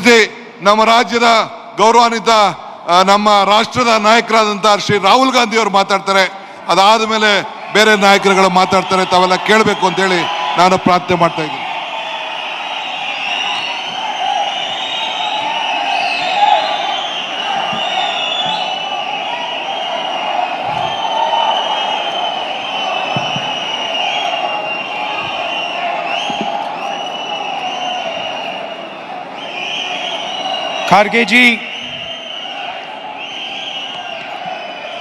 ಉದ್ದೇಶಿಸಿ ನಮ್ಮ ರಾಜ್ಯದ ಗೌರವಾನ್ವಿತ ನಮ್ಮ ರಾಷ್ಟ್ರದ ನಾಯಕರಾದಂಥ ಶ್ರೀ ರಾಹುಲ್ ಗಾಂಧಿ ಅವರು ಮಾತಾಡ್ತಾರೆ. ಅದಾದ ಮೇಲೆ ಬೇರೆ ನಾಯಕರುಗಳು ಮಾತಾಡ್ತಾರೆ. ತಾವೆಲ್ಲ ಕೇಳಬೇಕು ಅಂತೇಳಿ ನಾನು ಪ್ರಾರ್ಥನೆ ಮಾಡ್ತಾ ಇದ್ದೀನಿ. Kharge ji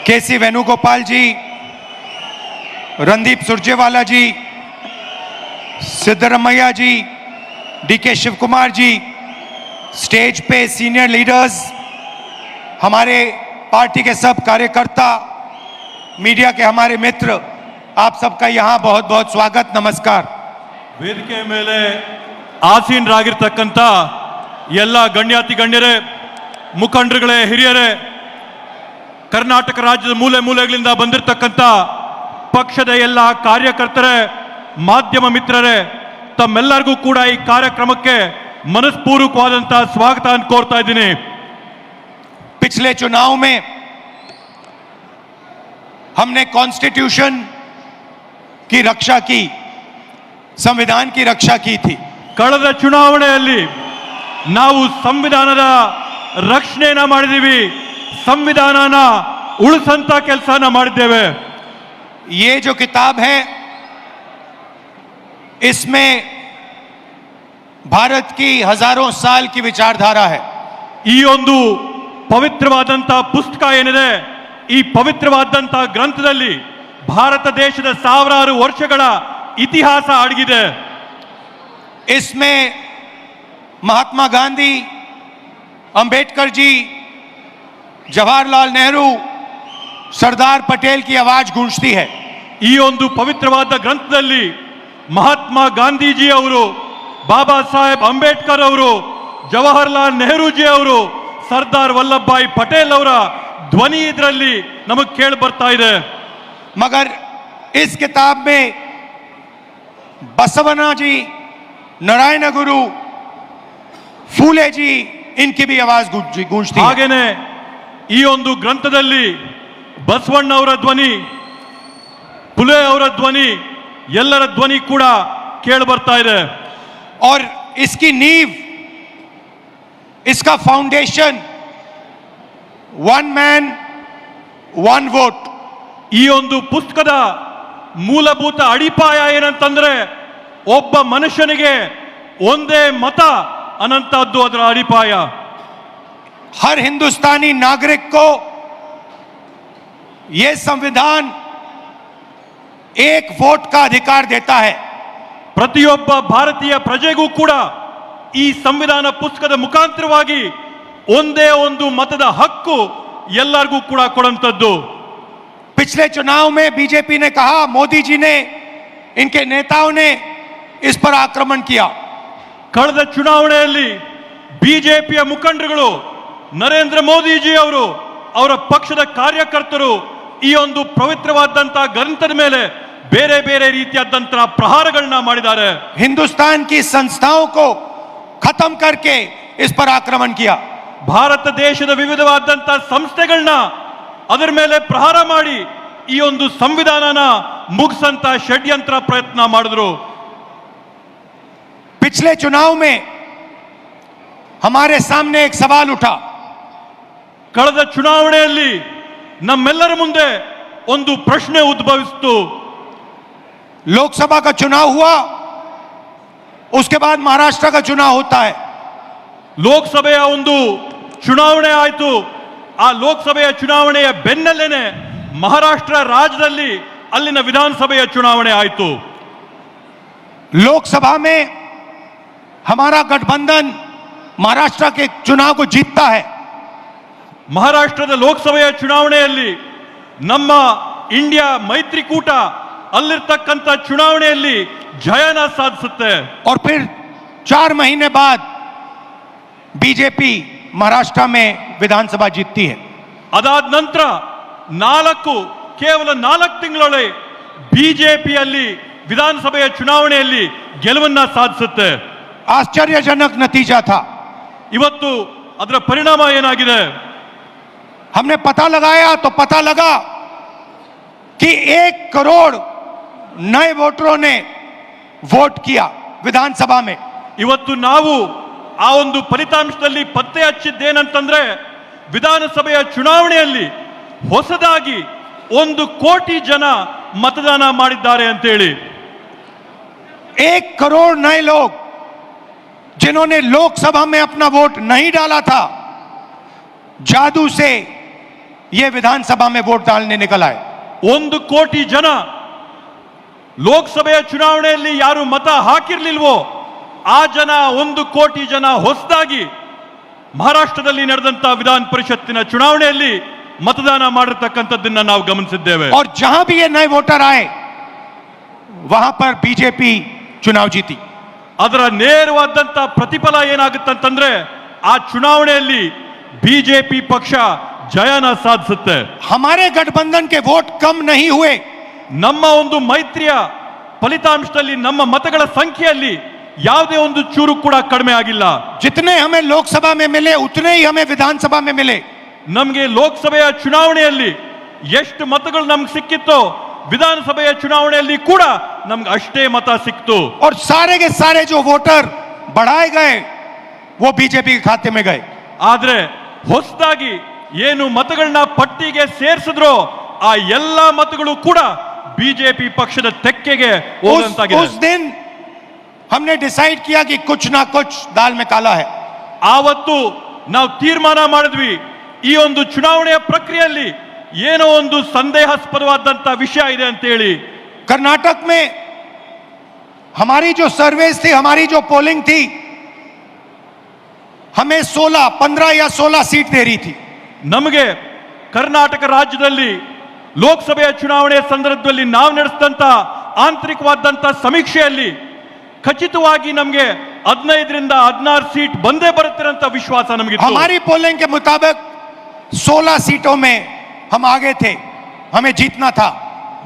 KC Venugopal ji Randeep Surjewala ji Siddaramaiah ji DK Shiv Kumar ji stage पे सीनियर लीडर्स हमारे पार्टी के सब कार्यकर्ता मीडिया के हमारे मित्र आप सबका यहाँ बहुत बहुत स्वागत नमस्कार ವೇದಿಕೆ ಮೇಲೆ ಆಸೀನರಾಗಿರ್ತಕ್ಕಂಥ ಎಲ್ಲ ಗಣ್ಯಾತಿ ಗಣ್ಯರೇ ಮುಖಂಡರುಗಳೇ ಹಿರಿಯರೇ ಕರ್ನಾಟಕ ರಾಜ್ಯದ ಮೂಲೆ ಮೂಲೆಗಳಿಂದ ಬಂದಿರತಕ್ಕಂಥ ಪಕ್ಷದ ಎಲ್ಲ ಕಾರ್ಯಕರ್ತರೇ ಮಾಧ್ಯಮ ಮಿತ್ರರೇ ತಮ್ಮೆಲ್ಲರಿಗೂ ಕೂಡ ಈ ಕಾರ್ಯಕ್ರಮಕ್ಕೆ ಮನಸ್ಪೂರ್ವಕವಾದಂಥ ಸ್ವಾಗತ ಕೋರ್ತಾ ಇದ್ದೀನಿ पिछले चुनाव में हमने कॉन्स्टिट्यूशन की रक्षा की संविधान की रक्षा की थी ಕಳೆದ ಚುನಾವಣೆಯಲ್ಲಿ ನಾವು ಸಂವಿಧಾನದ ರಕ್ಷಣೆಯನ್ನ ಮಾಡಿದೀವಿ ಸಂವಿಧಾನನ ಉಳಿಸಂತ ಕೆಲಸನ ಮಾಡಿದ್ದೇವೆ ये जो किताब है इसमें भारत की हजारों साल की विचारधारा है ಈ ಒಂದು ಪವಿತ್ರವಾದಂತ ಪುಸ್ತಕ ಏನಿದೆ ಈ ಪವಿತ್ರವಾದಂತ ಗ್ರಂಥದಲ್ಲಿ ಭಾರತ ದೇಶದ ಸಾವಿರಾರು ವರ್ಷಗಳ ಇತಿಹಾಸ ಅಡಗಿದೆ इसमें महात्मा गांधी अंबेडकर जी जवाहरलाल नेहरू सरदार पटेल की आवाज गूंजती है ಈ ಒಂದು ಪವಿತ್ರವಾದ ಗ್ರಂಥದಲ್ಲಿ ಮಹಾತ್ಮ ಗಾಂಧೀಜಿ ಅವರು ಬಾಬಾ ಸಾಹೇಬ್ ಅಂಬೇಡ್ಕರ್ ಅವರು ಜವಾಹರ್ಲಾಲ್ ನೆಹರೂಜಿ ಅವರು ಸರ್ದಾರ್ ವಲ್ಲಭಭಾಯಿ ಪಟೇಲ್ ಅವರ ಧ್ವನಿ ಇದರಲ್ಲಿ ನಮಗೆ ಕೇಳಿ ಬರ್ತಾ ಇದೆ मगर इस किताब में बसवना जी नारायण गुरु फूले जी इनकी भी आवाज गूंज- गूंजती है ಹಾಗೇನೆ ಈ ಒಂದು ಗ್ರಂಥದಲ್ಲಿ ಬಸವಣ್ಣ ಅವರ ಧ್ವನಿ ಪುಲೆ ಅವರ ಧ್ವನಿ ಎಲ್ಲರ ಧ್ವನಿ ಕೂಡ ಕೇಳಿ ಬರ್ತಾ ಇದೆ और इसकी नींव इसका foundation one man one vote ಈ ಒಂದು ಪುಸ್ತಕದ ಮೂಲಭೂತ ಅಡಿಪಾಯ ಏನಂತಂದ್ರೆ ಒಬ್ಬ ಮನುಷ್ಯನಿಗೆ ಒಂದೇ ಮತ ಅನ್ನಂತದ್ದು ಅದರ ಅಡಿಪಾಯ हर हिंदुस्तानी नागरिक को यह संविधान एक वोट का अधिकार देता है ಪ್ರತಿಯೊಬ್ಬ ಭಾರತೀಯ ಪ್ರಜೆಗೂ ಕೂಡ ಈ ಸಂವಿಧಾನ ಪುಸ್ತಕದ ಮುಖಾಂತರವಾಗಿ ಒಂದೇ ಒಂದು ಮತದ ಹಕ್ಕು ಎಲ್ಲರಿಗೂ ಕೂಡ ಕೊಡಂತದ್ದು पिछले चुनाव में बीजेपी ने कहा मोदी जी ने इनके नेताओं ने इस पर आक्रमण किया ಕಳೆದ ಚುನಾವಣೆಯಲ್ಲಿ ಬಿಜೆಪಿಯ ಮುಖಂಡರುಗಳು ನರೇಂದ್ರ ಮೋದಿಜಿ ಅವರು ಅವರ ಪಕ್ಷದ ಕಾರ್ಯಕರ್ತರು ಈ ಒಂದು ಪವಿತ್ರವಾದಂತಹ ಗ್ರಂಥದ ಮೇಲೆ ಬೇರೆ ಬೇರೆ ರೀತಿಯಾದಂತಹ ಪ್ರಹಾರಗಳನ್ನ ಮಾಡಿದ್ದಾರೆ हिंदुस्तान की संस्थाओं को खत्म करके इस पर आक्रमण किया ಭಾರತ ದೇಶದ ವಿವಿಧವಾದಂತಹ ಸಂಸ್ಥೆಗಳನ್ನ ಅದರ ಮೇಲೆ ಪ್ರಹಾರ ಮಾಡಿ ಈ ಒಂದು ಸಂವಿಧಾನನ ಮುಗಿಸಂತ ಷಡ್ಯಂತ್ರ ಪ್ರಯತ್ನ ಮಾಡಿದ್ರು पिछले चुनाव में हमारे सामने एक सवाल उठा ಕಳೆದ ಚುನಾವಣೆಯಲ್ಲಿ ನಮ್ಮೆಲ್ಲರ ಮುಂದೆ ಒಂದು ಪ್ರಶ್ನೆ ಉದ್ಭವಿಸಿತು लोकसभा का चुनाव हुआ उसके बाद महाराष्ट्र का चुनाव होता है ಲೋಕಸಭೆಯ ಒಂದು ಚುನಾವಣೆ ಆಯಿತು ಆ ಲೋಕಸಭೆಯ ಚುನಾವಣೆಯ ಬೆನ್ನಲ್ಲೇನೆ ಮಹಾರಾಷ್ಟ್ರ ರಾಜ್ಯದಲ್ಲಿ ಅಲ್ಲಿನ ವಿಧಾನಸಭೆಯ ಚುನಾವಣೆ ಆಯಿತು लोकसभा में हमारा गठबंधन महाराष्ट्र के चुनाव को जीतता है ಮಹಾರಾಷ್ಟ್ರದ ಲೋಕಸಭೆಯ ಚುನಾವಣೆಯಲ್ಲಿ ನಮ್ಮ ಇಂಡಿಯಾ ಮೈತ್ರಿಕೂಟ ಅಲ್ಲಿರ್ತಕ್ಕಂಥ ಚುನಾವಣೆಯಲ್ಲಿ ಜಯನ ಸಾಧಿಸುತ್ತೆ और फिर चार महीने बाद बीजेपी महाराष्ट्र में विधानसभा जीतती है ಅದಾದ ನಂತರ ನಾಲ್ಕು ಕೇವಲ ನಾಲ್ಕು ತಿಂಗಳೊಳಗೆ ಬಿಜೆಪಿಯಲ್ಲಿ ವಿಧಾನಸಭೆಯ ಚುನಾವಣೆಯಲ್ಲಿ ಗೆಲುವನ್ನ ಸಾಧಿಸುತ್ತೆ आश्चर्यजनक नतीजा था ಇವತ್ತು ಅದರ ಪರಿಣಾಮ ಏನಾಗಿದೆ हमने पता लगाया तो पता लगा कि एक करोड़ नए वोटरों ने वोट किया विधानसभा में ಇವತ್ತು ನಾವು ಆ ಒಂದು ಫಲಿತಾಂಶದಲ್ಲಿ ಪತ್ತೆ ಹಚ್ಚಿದ್ದೇನಂತಂದ್ರೆ ವಿಧಾನಸಭೆಯ ಚುನಾವಣೆಯಲ್ಲಿ ಹೊಸದಾಗಿ ಒಂದು ಕೋಟಿ ಜನ ಮತದಾನ ಮಾಡಿದ್ದಾರೆ ಅಂತೇಳಿ एक करोड़ नए लोग जिन्होंने लोकसभा में अपना वोट नहीं डाला था जादू से ये विधानसभा में वोट डालने निकल आए ಒಂದು ಕೋಟಿ ಜನ ಲೋಕಸಭೆಯ ಚುನಾವಣೆಯಲ್ಲಿ ಯಾರು ಮತ ಹಾಕಿರ್ಲಿಲ್ವೋ ಆ ಜನ ಒಂದು ಕೋಟಿ ಜನ ಹೊಸದಾಗಿ ಮಹಾರಾಷ್ಟ್ರದಲ್ಲಿ ನಡೆದಂತ ವಿಧಾನ ಪರಿಷತ್ತಿನ ಚುನಾವಣೆಯಲ್ಲಿ ಮತದಾನ ಮಾಡಿರ್ತಕ್ಕಂಥದ್ದನ್ನ ನಾವು ಗಮನಿಸಿದ್ದೇವೆ और जहां भी ये नए वोटर आए वहां पर बीजेपी चुनाव जीती ಅದರ ನೇರವಾದಂಥ ಪ್ರತಿಫಲ ಏನಾಗುತ್ತಂತಂದ್ರೆ ಆ ಚುನಾವಣೆಯಲ್ಲಿ ಬಿಜೆಪಿ ಪಕ್ಷ ಜಯನ ಸಾಧಿಸುತ್ತೆ. ಹಮಾರೇ ಗಠಬಂಧನ್ಗೆ ವೋಟ್ ಕಮ್ ನಹಿ ಹುವೆ ನಮ್ಮ ಒಂದು ಮೈತ್ರಿಯ ಫಲಿತಾಂಶದಲ್ಲಿ ನಮ್ಮ ಮತಗಳ ಸಂಖ್ಯೆಯಲ್ಲಿ ಯಾವುದೇ ಒಂದು ಚೂರು ಕೂಡ ಕಡಿಮೆ ಆಗಿಲ್ಲ. ಜಿತನೆ ಹಮೆ ಲೋಕಸಭಾ ಮೇ ಮೇಲೆ ಉತನೇ ಹಮೆ ವಿಧಾನಸಭಾ ಮೇ ಮೇಲೆ ನಮಗೆ ಲೋಕಸಭೆಯ ಚುನಾವಣೆಯಲ್ಲಿ ಎಷ್ಟು ಮತಗಳು ನಮ್ಗೆ ಸಿಕ್ಕಿತ್ತೋ ವಿಧಾನಸಭೆಯ ಚುನಾವಣೆಯಲ್ಲಿ ಕೂಡ ನಮ್ಗೆ ಅಷ್ಟೇ ಮತ ಸಿಕ್ತು और सारे के सारे जो वोटर बढ़ाए गए वो बीजेपी के खाते में गए ಆದ್ರೆ ಹೊಸದಾಗಿ ಏನು ಮತಗಳನ್ನ ಪಟ್ಟಿಗೆ ಸೇರಿಸಿದ್ರೋ ಆ ಎಲ್ಲಾ ಮತಗಳು ಕೂಡ ಬಿಜೆಪಿ ಪಕ್ಷದ ತೆಕ್ಕೆಗೆ उस, ಹೋದಂತಾಗಿದೆ उस दिन हमने डिसाइड किया कि कुछ ना कुछ दाल में काला है ಆವತ್ತು ನಾವು ತೀರ್ಮಾನ ಮಾಡಿದ್ವಿ ಈ ಒಂದು ಚುನಾವಣೆಯ ಪ್ರಕ್ರಿಯೆಯಲ್ಲಿ ಏನೋ ಒಂದು ಸಂದೇಹಾಸ್ಪದವಾದಂತ ವಿಷಯ ಇದೆ ಅಂತ ಹೇಳಿ कर्नाटक में हमारी जो सर्वेस थी हमारी जो पोलिंग थी हमें 16 15 या 16 सीट दे रही थी ನಮಗೆ ಕರ್ನಾಟಕ ರಾಜ್ಯದಲ್ಲಿ ಲೋಕಸಭೆಯ ಚುನಾವಣೆಯ ಸಂದರ್ಭದಲ್ಲಿ ನಾವು ನಡೆಸಿದಂತ ಆಂತರಿಕವಾದಂತ ಸಮೀಕ್ಷೆಯಲ್ಲಿ ಖಚಿತವಾಗಿ ನಮಗೆ ಹದಿನೈದರಿಂದ ಹದಿನಾರು ಸೀಟ್ ಬಂದೇ ಬರುತ್ತೆ ಅಂತ ವಿಶ್ವಾಸ ನಮಗಿತ್ತು हमारी पोलिंग के मुताबिक 16 सीटों में हम आगे थे हमें जीतना था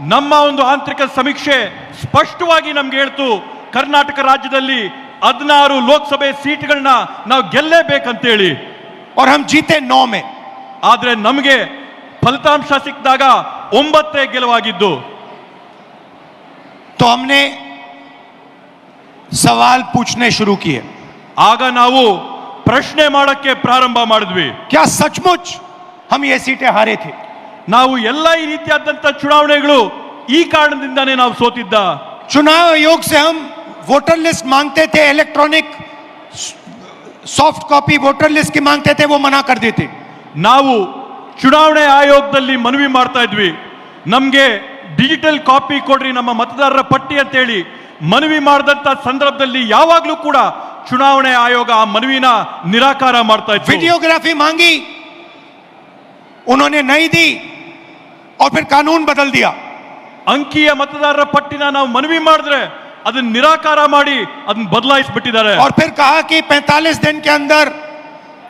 ನಮ್ಮ ಒಂದು ಆಂತರಿಕ ಸಮೀಕ್ಷೆ ಸ್ಪಷ್ಟವಾಗಿ ನಮ್ಗೆ ಹೇಳ್ತು ಕರ್ನಾಟಕ ರಾಜ್ಯದಲ್ಲಿ ಹದಿನಾರು ಲೋಕಸಭೆ ಸೀಟ್ಗಳನ್ನ ನಾವು ಗೆಲ್ಲೇಬೇಕಂತೇಳಿ और हम जीते नौ में ಆದ್ರೆ ನಮಗೆ ಫಲಿತಾಂಶ ಸಿಕ್ಕಿದಾಗ ಒಂಬತ್ತೇ ಗೆಲುವಾಗಿದ್ದು तो हमने सवाल पूछने शुरू किए ಆಗ ನಾವು ಪ್ರಶ್ನೆ ಮಾಡಕ್ಕೆ ಪ್ರಾರಂಭ ಮಾಡಿದ್ವಿ क्या सचमुच हम ये सीटें हारे थे ನಾವು ಎಲ್ಲ ಈ ರೀತಿಯಾದಂತ ಚುನಾವಣೆಗಳು ಈ ಕಾರಣದಿಂದಾನೇ ನಾವು ಸೋತಿದ್ದ चुनाव आयोग से हम वोटर लिस्ट मांगते थे electronic soft copy voter list की मांगते थे वो मना कर देते ನಾವು ಚುನಾವಣೆ ಆಯೋಗದಲ್ಲಿ ಮನವಿ ಮಾಡ್ತಾ ಇದ್ವಿ ನಮ್ಗೆ ಡಿಜಿಟಲ್ ಕಾಪಿ ಕೊಡ್ರಿ ನಮ್ಮ ಮತದಾರರ ಪಟ್ಟಿ ಅಂತೇಳಿ ಮನವಿ ಮಾಡಿದಂತ ಸಂದರ್ಭದಲ್ಲಿ ಯಾವಾಗ್ಲೂ ಕೂಡ ಚುನಾವಣೆ ಆಯೋಗ ಆ ಮನವಿನ ನಿರಾಕಾರ ಮಾಡ್ತಾ ಇತ್ತು वीडियोग्राफी मांगी उन्होंने नहीं दी और फिर कानून बदल दिया ಅಂಕಿಯ ಮತದಾರರ ಪಟ್ಟಿನ ನಾವು ಮನವಿ ಮಾಡಿದ್ರೆ ಅದನ್ನ ನಿರಾಕಾರ ಮಾಡಿ ಅದನ್ನ ಬದಲಾಯಿಸ್ಬಿಟ್ಟಿದ್ದಾರೆ और फिर कहा कि 45 दिन के अंदर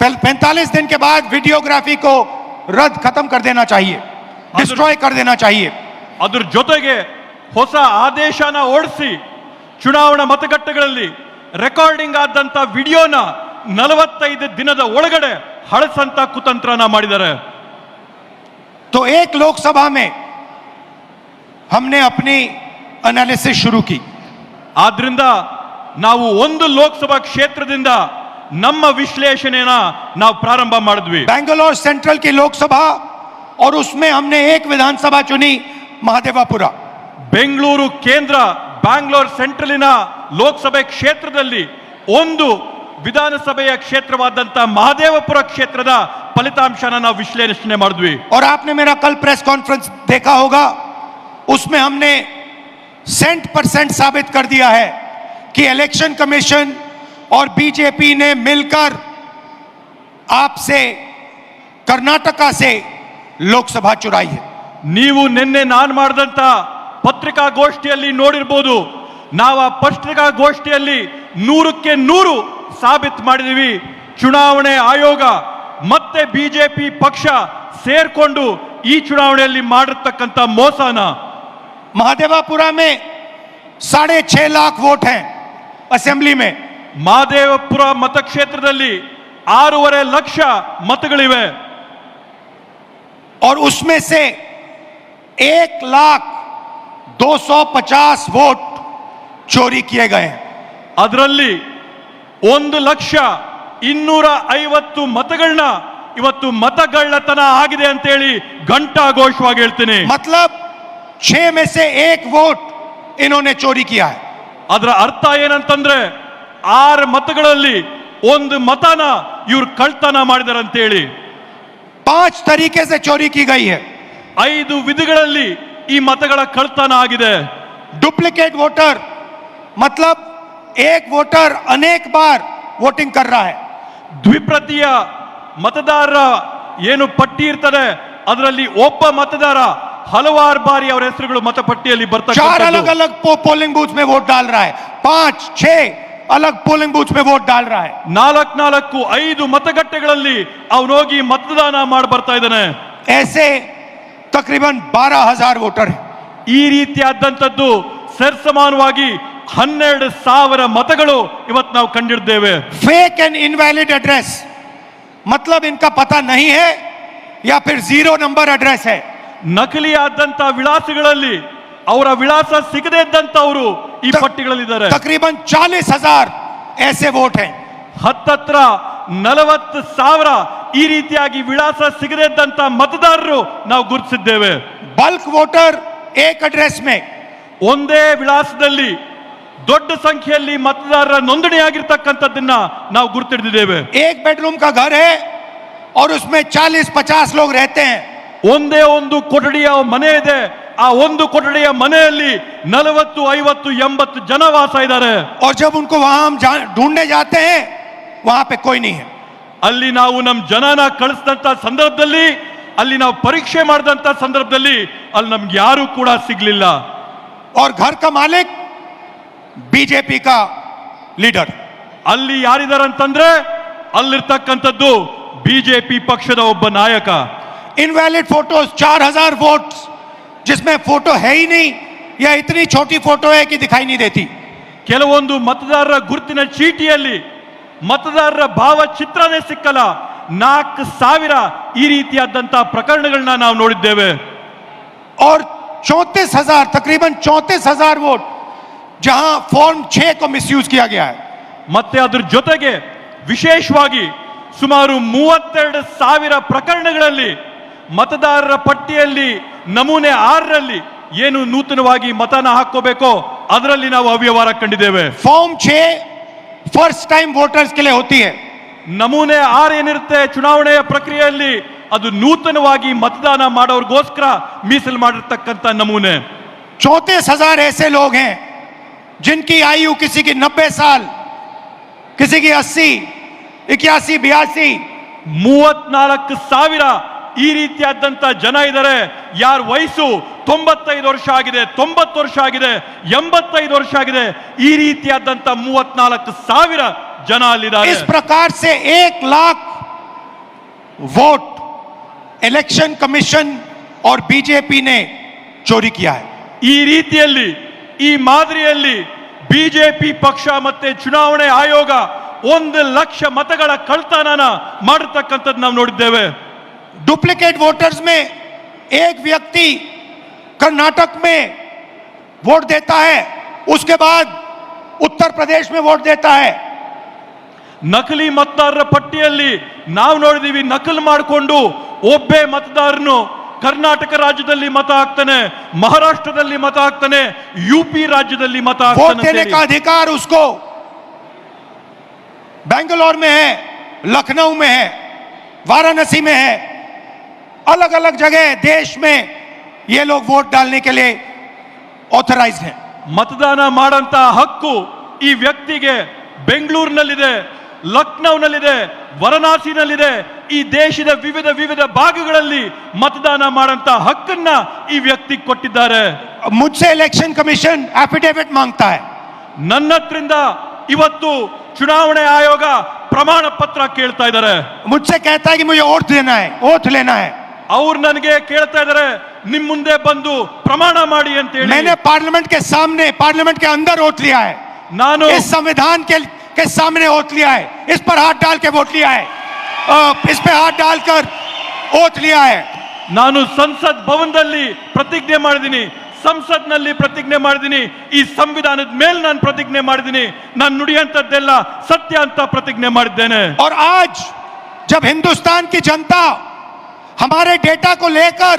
45 दिन के बाद वीडियोग्राफी को रद्द खत्म कर देना चाहिए डिस्ट्रॉय कर देना चाहिए ಅದ್ರ ಜೊತೆಗೆ ಹೊಸ ಆದೇಶನ ಓಡಿಸಿ ಚುನಾವಣಾ ಮತಗಟ್ಟೆಗಳಲ್ಲಿ ರೆಕಾರ್ಡಿಂಗ್ ಆದಂತ ವಿಡಿಯೋನ ನಲವತ್ತೈದು ದಿನದ ಒಳಗಡೆ ಹಳಸಂತ ಕುತಂತ್ರನ ಮಾಡಿದ್ದಾರೆ तो एक लोकसभा में हमने अपनी एनालिसिस शुरू की ಆದ್ರಿಂದ ನಾವು ಒಂದು ಲೋಕಸಭಾ ಕ್ಷೇತ್ರದಿಂದ ನಮ್ಮ ವಿಶ್ಲೇಷಣೆನ ನಾವು ಪ್ರಾರಂಭ ಮಾಡಿದ್ವಿ बैंगलोर सेंट्रल की लोकसभा और उसमें हमने एक विधानसभा चुनी महादेवापुरा ಬೆಂಗಳೂರು ಕೇಂದ್ರ ಬ್ಯಾಂಗ್ಳೂರ್ ಸೆಂಟ್ರಲಿನ ಲೋಕಸಭೆ ಕ್ಷೇತ್ರದಲ್ಲಿ ಒಂದು ವಿಧಾನಸಭೆಯ ಕ್ಷೇತ್ರವಾದಂತ ಮಹದೇವಪುರ ಕ್ಷೇತ್ರದ ಫಲಿತಾಂಶನ ನಾವು ವಿಶ್ಲೇಷಣೆ ಮಾಡಿದ್ವಿ और आपने मेरा कल प्रेस कॉन्फ्रेंस देखा होगा उसमें हमने सेंट परसेंट साबित कर दिया है कि इलेक्शन कमीशन और बीजेपी ने मिलकर आपसे कर्नाटका से लोकसभा चुराई है ನೀವು ನಿನ್ನೆ ನಾನು ಮಾಡಿದಂತ ಪತ್ರಿಕಾಗೋಷ್ಠಿಯಲ್ಲಿ ನೋಡಿರ್ಬೋದು ನಾವು ಆ ಪತ್ರಿಕಾಗೋಷ್ಠಿಯಲ್ಲಿ ನೂರಕ್ಕೆ ನೂರು ಸಾಬೀತು ಮಾಡಿದೀವಿ ಚುನಾವಣೆ ಆಯೋಗ ಮತ್ತೆ ಬಿಜೆಪಿ ಪಕ್ಷ ಸೇರ್ಕೊಂಡು ಈ ಚುನಾವಣೆಯಲ್ಲಿ ಮಾಡಿರ್ತಕ್ಕಂಥ ಮೋಸನ महादेवापुरा में साढ़े छह लाख वोट हैं असेंबली में ಮಹದೇವಪುರ ಮತಕ್ಷೇತ್ರದಲ್ಲಿ ಆರೂವರೆ ಲಕ್ಷ ಮತಗಳಿವೆ और उसमें से एक लाख दो सौ पचास वोट चोरी किए गए हैं ಅದರಲ್ಲಿ ಒಂದು ಲಕ್ಷ ಇನ್ನೂರ ಐವತ್ತು ಮತಗಳನ್ನ ಇವತ್ತು ಮತಗಳ್ಳತನ ಆಗಿದೆ ಅಂತ ಹೇಳಿ ಘಂಟಾ ಘೋಷವಾಗಿ ಹೇಳ್ತೀನಿ. ಮತ್ಲಬ್ ಛೇ ಸೆ ಏಕ್ ವೋಟ್ ಇನ್ನೊನ್ನೆ ಚೋರಿ ಕಿಯಾ ಅದರ ಅರ್ಥ ಏನಂತಂದ್ರೆ ಆರ್ ಮತಗಳಲ್ಲಿ ಒಂದು ಮತನ ಇವ್ರು ಕಳ್ತನ ಮಾಡಿದಾರೆ ಅಂತೇಳಿ ಪಾಂಚ್ ತರೀಕೆ ಸೆ ಚೋರಿ ಕಿ ಗೈ ಹೈ. ಐದು ವಿಧಗಳಲ್ಲಿ ಈ ಮತಗಳ ಕಳ್ತನ ಆಗಿದೆ. ಡುಪ್ಲಿಕೇಟ್ ವೋಟರ್ ಮತ್ಲಬ್ एक वोटर अनेक बार वोटिंग कर रहा है ದ್ವಿಪ್ರತಿಯ ಮತದಾರರ ಏನು ಪಟ್ಟಿ ಇರ್ತದೆ ಅದರಲ್ಲಿ ಒಬ್ಬ ಮತದಾರ ಹಲವಾರು ಬಾರಿ ಅವರ ಹೆಸರುಗಳು ಮತಪಟ್ಟಿಯಲ್ಲಿ चार अलग ಬರ್ತಕ್ಕಂಥದ್ದು अलग पो, पोलिंग बूथ में वोट डाल रहा है पांच छह अलग पोलिंग बूथ में वोट डाल रहा है ನಾಲ್ಕು ನಾಲ್ಕು ಐದು ಮತಗಟ್ಟೆಗಳಲ್ಲಿ ಅವನೋಗಿ ಮತದಾನ ಮಾಡಿ ಬರ್ತಾ ಇದ್ದಾನೆ ऐसे तकरीबन बारह हजार वोटर हैं ಈ ರೀತಿಯಾದಂಥದ್ದು ಸರಿಸಮಾನವಾಗಿ ಹನ್ನೆರಡು ಸಾವಿರ ಮತಗಳು ಇವತ್ತು ನಾವು ಕಂಡಿದ್ದೇವೆ फेक एंड इनवैलिड एड्रेस मतलब इनका पता नहीं है या फिर जीरो नंबर एड्रेस है ನಕಲಿಯಾದಂತ ವಿಳಾಸಗಳಲ್ಲಿ ಅವರ ವಿಳಾಸ ಸಿಗದೇ ಇದ್ದಂತವರು ಈ ತ- ಪಟ್ಟಿಗಳಲ್ಲಿದ್ದಾರೆ तकरीबन चालीस हजार ऐसे वोट हैं ಹತ್ತತ್ರ ನಲವತ್ತು ಸಾವಿರ ಈ ರೀತಿಯಾಗಿ ವಿಳಾಸ ಸಿಗದೇ ಇದ್ದಂತ ಮತದಾರರು ನಾವು ಗುರುತಿಸಿದ್ದೇವೆ बल्क वोटर एक एड्रेस में ಒಂದೇ ವಿಳಾಸದಲ್ಲಿ ದೊಡ್ಡ ಸಂಖ್ಯೆಯಲ್ಲಿ ಮತದಾರರ ನೋಂದಣಿ ಆಗಿರ್ತಕ್ಕಂಥದ್ದನ್ನ ನಾವು ಗುರುತಿಡಿದ್ದೇವೆ एक बेडरूम का घर है और उसमें चालीस पचास लोग रहते हैं ಒಂದೇ ಒಂದು ಕೊಠಡಿಯ ಮನೆ ಇದೆ ಆ ಒಂದು ಕೊಠಡಿಯ ಮನೆಯಲ್ಲಿ ನಲವತ್ತು ಐವತ್ತು ಎಂಬತ್ತು ಜನ ವಾಸ ಇದ್ದಾರೆ और जब उनको वहां हम जा- ढूंढने जाते हैं वहां पे कोई नहीं है ಅಲ್ಲಿ ನಾವು ನಮ್ಮ ಜನನ ಕಳಿಸಿದಂತ ಸಂದರ್ಭದಲ್ಲಿ ಅಲ್ಲಿ ನಾವು ಪರೀಕ್ಷೆ ಮಾಡಿದಂತ ಸಂದರ್ಭದಲ್ಲಿ ಅಲ್ಲಿ ನಮ್ಗೆ ಯಾರು ಕೂಡ ಸಿಗ್ಲಿಲ್ಲ और घर का मालिक बीजेपी का लीडर ಅಲ್ಲಿ ಯಾರಿದ್ದಾರೆ ಅಂತಂದ್ರೆ ಅಲ್ಲಿರ್ತಕ್ಕಂಥದ್ದು ಬಿಜೆಪಿ ಪಕ್ಷದ ಒಬ್ಬ ನಾಯಕ इनवैलिड फोटोज चार हजार वोट जिसमें फोटो है ही नहीं या इतनी छोटी फोटो है कि दिखाई नहीं देती ಕೆಲವೊಂದು ಮತದಾರರ ಗುರುತಿನ ಚೀಟಿಯಲ್ಲಿ ಮತದಾರರ ಭಾವಚಿತ್ರನೇ ಸಿಕ್ಕಲ್ಲ ನಾಲ್ಕು ಸಾವಿರ ಈ ರೀತಿಯಾದಂತಹ ಪ್ರಕರಣಗಳನ್ನ ನಾವು ನೋಡಿದ್ದೇವೆ और चौंतीस हजार तकरीबन चौंतीस हजार वोट जहां फॉर्म छह को मिसयूज किया गया है ಮತ್ತೆ ಅದ್ರ ಜೊತೆಗೆ ವಿಶೇಷವಾಗಿ ಸುಮಾರು ಮೂವತ್ತೆರಡು ಸಾವಿರ ಪ್ರಕರಣಗಳಲ್ಲಿ ಮತದಾರರ ಪಟ್ಟಿಯಲ್ಲಿ ನಮೂನೆ ಆರರಲ್ಲಿ ಏನು ನೂತನವಾಗಿ ಮತನ ಹಾಕೋಬೇಕೋ ಅದರಲ್ಲಿ ನಾವು ಅವ್ಯವಹಾರ ಕಂಡಿದ್ದೇವೆ फॉर्म छह फर्स्ट टाइम वोटर्स के लिए होती है ನಮೂನೆ ಆರ್ ಏನಿರುತ್ತೆ ಚುನಾವಣೆಯ ಪ್ರಕ್ರಿಯೆಯಲ್ಲಿ ಅದು ನೂತನವಾಗಿ ಮತದಾನ ಮಾಡೋರ್ಗೋಸ್ಕರ ಮೀಸಲು ಮಾಡಿರ್ತಕ್ಕಂಥ ನಮೂನೆ चौंतीस हजार ऐसे लोग हैं जिनकी आयु किसी की नब्बे साल किसी की अस्सी इक्यासी बयासी ಮೂವತ್ನಾಲ್ಕು ಸಾವಿರ ಈ ರೀತಿಯಾದಂತ ಜನ ಇದ್ದಾರೆ ಯಾರ ವಯಸ್ಸು ತೊಂಬತ್ತೈದು ವರ್ಷ ಆಗಿದೆ ತೊಂಬತ್ತು ವರ್ಷ ಆಗಿದೆ ಎಂಬತ್ತೈದು ವರ್ಷ ಆಗಿದೆ ಈ ರೀತಿಯಾದಂತ ಮೂವತ್ನಾಲ್ಕು ಸಾವಿರ ಜನ ಅಲ್ಲಿದ್ದಾರೆ इस प्रकार से एक लाख वोट इलेक्शन कमीशन और बीजेपी ने चोरी किया है ಈ ರೀತಿಯಲ್ಲಿ ಈ ಮಾದರಿಯಲ್ಲಿ ಬಿಜೆಪಿ ಪಕ್ಷ ಮತ್ತೆ ಚುನಾವಣೆ ಆಯೋಗ ಒಂದು ಲಕ್ಷ ಮತಗಳ ಕಳ್ತನನ ಮಾಡಿರ್ತಕ್ಕಂಥದ್ದು ನಾವು ನೋಡಿದ್ದೇವೆ डुप्लीकेट वोटर्स में एक व्यक्ति कर्नाटक में वोट देता है उसके बाद उत्तर प्रदेश में वोट देता है ನಕಲಿ ಮತದಾರರ ಪಟ್ಟಿಯಲ್ಲಿ ನಾವು ನೋಡಿದೀವಿ ನಕಲು ಮಾಡಿಕೊಂಡು ಒಬ್ಬೇ ಮತದಾರನು ಕರ್ನಾಟಕ ರಾಜ್ಯದಲ್ಲಿ ಮತ ಹಾಕ್ತಾನೆ ಮಹಾರಾಷ್ಟ್ರದಲ್ಲಿ ಮತ ಹಾಕ್ತಾನೆ ಯು ಪಿ ರಾಜ್ಯದಲ್ಲಿ ಮತ वोट ಹಾಕ್ತಾನೆ देने ಅಂತೇಳಿ. का अधिकार उसको बेंगलोर में है लखनऊ में है वाराणसी में है अलग अलग जगह देश में ये लोग वोट डालने के लिए ऑथराइज हैं ಮತದಾನ ಮಾಡಂತ ಹಕ್ಕು ಈ ವ್ಯಕ್ತಿಗೆ ಬೆಂಗಳೂರಿನಲ್ಲಿದೆ ಲಕ್ನೌನಲ್ಲಿದೆ ವಾರಣಾಸಿನಲ್ಲಿದೆ ಈ ದೇಶದ ವಿವಿಧ ವಿವಿಧ ಭಾಗಗಳಲ್ಲಿ ಮತದಾನ ಮಾಡಂತ ಹಕ್ಕನ್ನ ಈ ವ್ಯಕ್ತಿ ಕೊಟ್ಟಿದ್ದಾರೆ. ಮುಂಚೆ ಎಲೆಕ್ಷನ್ ಕಮಿಷನ್ ಅಫಿಡೇವಿಟ್ ಮಾಂಗ್ತಾ ನನ್ನ ಹತ್ರಿಂದ ಇವತ್ತು ಚುನಾವಣೆ ಆಯೋಗ ಪ್ರಮಾಣ ಪತ್ರ ಕೇಳ್ತಾ ಇದ್ದಾರೆ. ಮುಂಚೆ ಕೇಳ್ತಾ ಅವ್ರು ನನಗೆ ಕೇಳ್ತಾ ಇದ್ದಾರೆ ನಿಮ್ ಮುಂದೆ ಬಂದು ಪ್ರಮಾಣ ಮಾಡಿ ಅಂತ ಹೇಳಿ. ಪಾರ್ಲಿಮೆಂಟ್ ಕೆ ಸಾಮ್ನೆ ಪಾರ್ಲಿಮೆಂಟ್ ಕೆ ಅಂದರ್ ಓಟ್ ಲಿಯಾ ನಾನು ಸಂವಿಧಾನ ಕೇಳಿ के के सामने वोट लिया है इस पर हाथ डाल के वोट लिया है अ, इस पे हाथ डालकर वोट लिया है ನಾನು ಸಂಸತ್ ಭವನದಲ್ಲಿ ಪ್ರತಿಜ್ಞೆ ಮಾಡಿದ್ದೀನಿ ಸಂಸತ್ನಲ್ಲಿ ಪ್ರತಿಜ್ಞೆ ಮಾಡಿದ್ದೀನಿ ಈ ಸಂವಿಧಾನದ ಮೇಲೆ ನಾನು ಪ್ರತಿಜ್ಞೆ ಮಾಡಿದ್ದೀನಿ ನಾನು ನುಡಿಯಂತದ್ದೆಲ್ಲ ಸತ್ಯ ಅಂತ ಪ್ರತಿಜ್ಞೆ ಮಾಡಿದ್ದೇನೆ और आज जब हिंदुस्तान की जनता हमारे डेटा को लेकर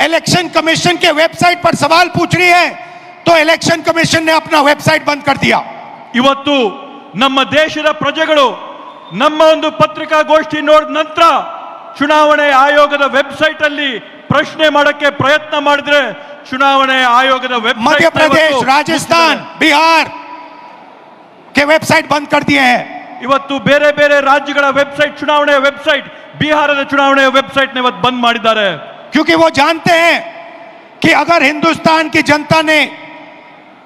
इलेक्शन कमीशन के वेबसाइट पर सवाल पूछ रही है तो इलेक्शन कमीशन ने अपना वेबसाइट बंद कर दिया ಇವತ್ತು ನಮ್ಮ ದೇಶದ ಪ್ರಜೆಗಳು ನಮ್ಮ ಒಂದು ಪತ್ರಿಕಾಗೋಷ್ಠಿ ನೋಡಿದ ನಂತರ ಚುನಾವಣೆ ಆಯೋಗದ ವೆಬ್ಸೈಟ್ ಅಲ್ಲಿ ಪ್ರಶ್ನೆ ಮಾಡಕ್ಕೆ ಪ್ರಯತ್ನ ಮಾಡಿದ್ರೆ ಚುನಾವಣೆ ಆಯೋಗದ मध्य ವೆಬ್ಸೈಟ್ प्रदेश राजस्थान बिहार के वेबसाइट बंद कर दिए हैं ಇವತ್ತು ಬೇರೆ ಬೇರೆ ರಾಜ್ಯಗಳ ವೆಬ್ಸೈಟ್ ಚುನಾವಣೆಯ ವೆಬ್ಸೈಟ್ ಬಿಹಾರದ ಚುನಾವಣೆಯ ವೆಬ್ಸೈಟ್ ನ ಇವತ್ತು ಬಂದ್ ಮಾಡಿದ್ದಾರೆ क्योंकि वो जानते हैं कि अगर हिंदुस्तान की जनता ने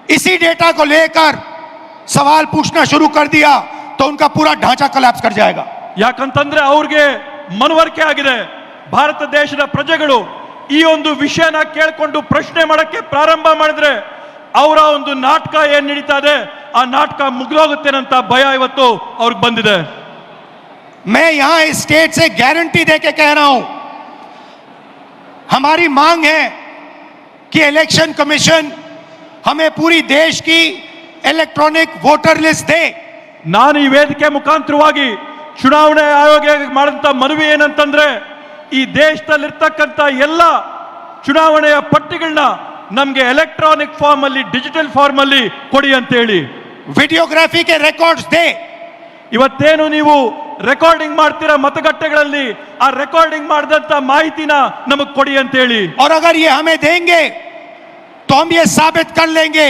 इसी डेटा को लेकर सवाल पूछना शुरू कर दिया तो उनका पूरा ढांचा कलैप्स कर जाएगा ಯಾಕಂತಂದ್ರೆ ಅವ್ರಿಗೆ ಮನವರಿಕೆ ಆಗಿದೆ ಭಾರತ ದೇಶದ ಪ್ರಜೆಗಳು ಈ ಒಂದು ವಿಷಯನ ಕೇಳ್ಕೊಂಡು ಪ್ರಶ್ನೆ ಮಾಡಕ್ಕೆ ಪ್ರಾರಂಭ ಮಾಡಿದ್ರೆ ಅವರ ಒಂದು ನಾಟಕ ಏನ್ ನಡೀತಾ ಇದೆ ಆ ನಾಟಕ ಮುಗ್ದೋಗುತ್ತೇನಂತ ಭಯ ಇವತ್ತು ಅವ್ರಿಗೆ ಬಂದಿದೆ मैं यहां इस स्टेट से गारंटी दे के कह रहा हूं हमारी मांग है कि इलेक्शन कमीशन हमें पूरी देश की इलेक्ट्रॉनिक वोटर लिस्ट दे ನಾನು ಈ ವೇದಿಕೆ ಮುಖಾಂತರವಾಗಿ ಚುನಾವಣೆ ಆಯೋಗ ಮಾಡಿದಂತ ಮನವಿ ಏನಂತಂದ್ರೆ ಈ ದೇಶದಲ್ಲಿರ್ತಕ್ಕಂಥ ಎಲ್ಲ ಚುನಾವಣೆಯ ಪಟ್ಟಿಗಳನ್ನ ನಮ್ಗೆ ಎಲೆಕ್ಟ್ರಾನಿಕ್ ಫಾರ್ಮ್ ಅಲ್ಲಿ ಡಿಜಿಟಲ್ ಫಾರ್ಮ್ ಅಲ್ಲಿ ಕೊಡಿ ಅಂತ ಹೇಳಿ वीडियोग्राफी के रिकॉर्ड्स दे ಇವತ್ತೇನು ನೀವು ರೆಕಾರ್ಡಿಂಗ್ ಮಾಡ್ತೀರಾ ಮತಗಟ್ಟೆಗಳಲ್ಲಿ ಆ ರೆಕಾರ್ಡಿಂಗ್ ಮಾಡಿದಂತ ಮಾಹಿತಿನ ನಮಗ್ ಕೊಡಿ ಅಂತ ಹೇಳಿ और अगर ये हमें देंगे तो हम ये साबित कर लेंगे